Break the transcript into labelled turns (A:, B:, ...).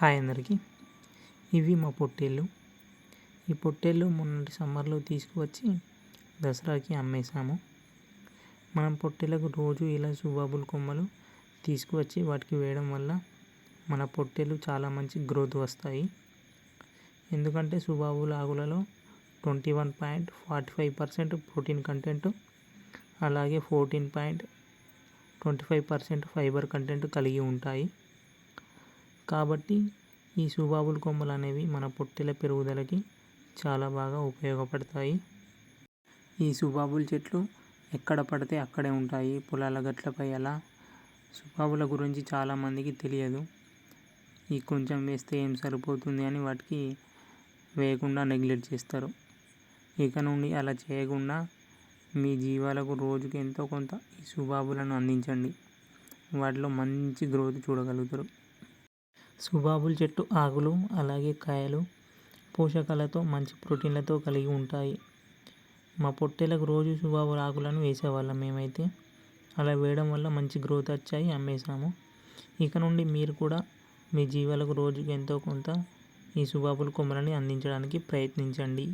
A: Hi అందరికీ. ఇవి మా పొట్టేళ్ళు. ఈ పొట్టేళ్ళు మొన్నటి సమ్మర్లో తీసుకువచ్చి దసరాకి అమ్మేశాము. మనం పొట్టేళ్ళకు రోజు ఇలా సుబాబుల్ కొమ్మలు తీసుకువచ్చి వాటికి వేయడం వల్ల మన పొట్టేలు చాలా మంచి గ్రోత్ వస్తాయి. ఎందుకంటే సుబాబుల్ ఆకులలో twenty one point forty five percent protein content అలాగే fourteen point twenty five percent fibre content కలిగి ఉంటాయి. కాబట్టి ఈ సుబాబుల్ కొమ్మలు అనేవి మన పొట్టెల పెరుగుదలకి చాలా బాగా ఉపయోగపడతాయి. ఈ సుబాబుల్ చెట్లు ఎక్కడ పడితే అక్కడే ఉంటాయి. పొలాల గట్లపై అలా సుబాబుల గురించి చాలామందికి తెలియదు. ఈ కొంచెం వేస్తే ఏం సరిపోతుంది అని వాటికి వేయకుండా నెగ్లెక్ట్ చేస్తారు. ఇక నుండి అలా చేయకుండా మీ జీవాలకు రోజుకి ఎంతో కొంత ఈ సుబాబులను అందించండి. వాటిలో మంచి గ్రోత్ చూడగలుగుతారు. సుబాబుల్ చెట్టు ఆకులు అలాగే కాయలు పోషకాలతో మంచి ప్రోటీన్లతో కలిగి ఉంటాయి. మా పొట్టేలకు రోజు సుబాబుల ఆకులను వేసేవాళ్ళం మేమైతే. అలా వేయడం వల్ల మంచి గ్రోత్ వచ్చాయి అమ్మేసాము ఇక నుండి మీరు కూడా మీ జీవాలకు రోజుకి ఎంతో కొంత ఈ సుబాబుల్ కొమ్మలని అందించడానికి ప్రయత్నించండి.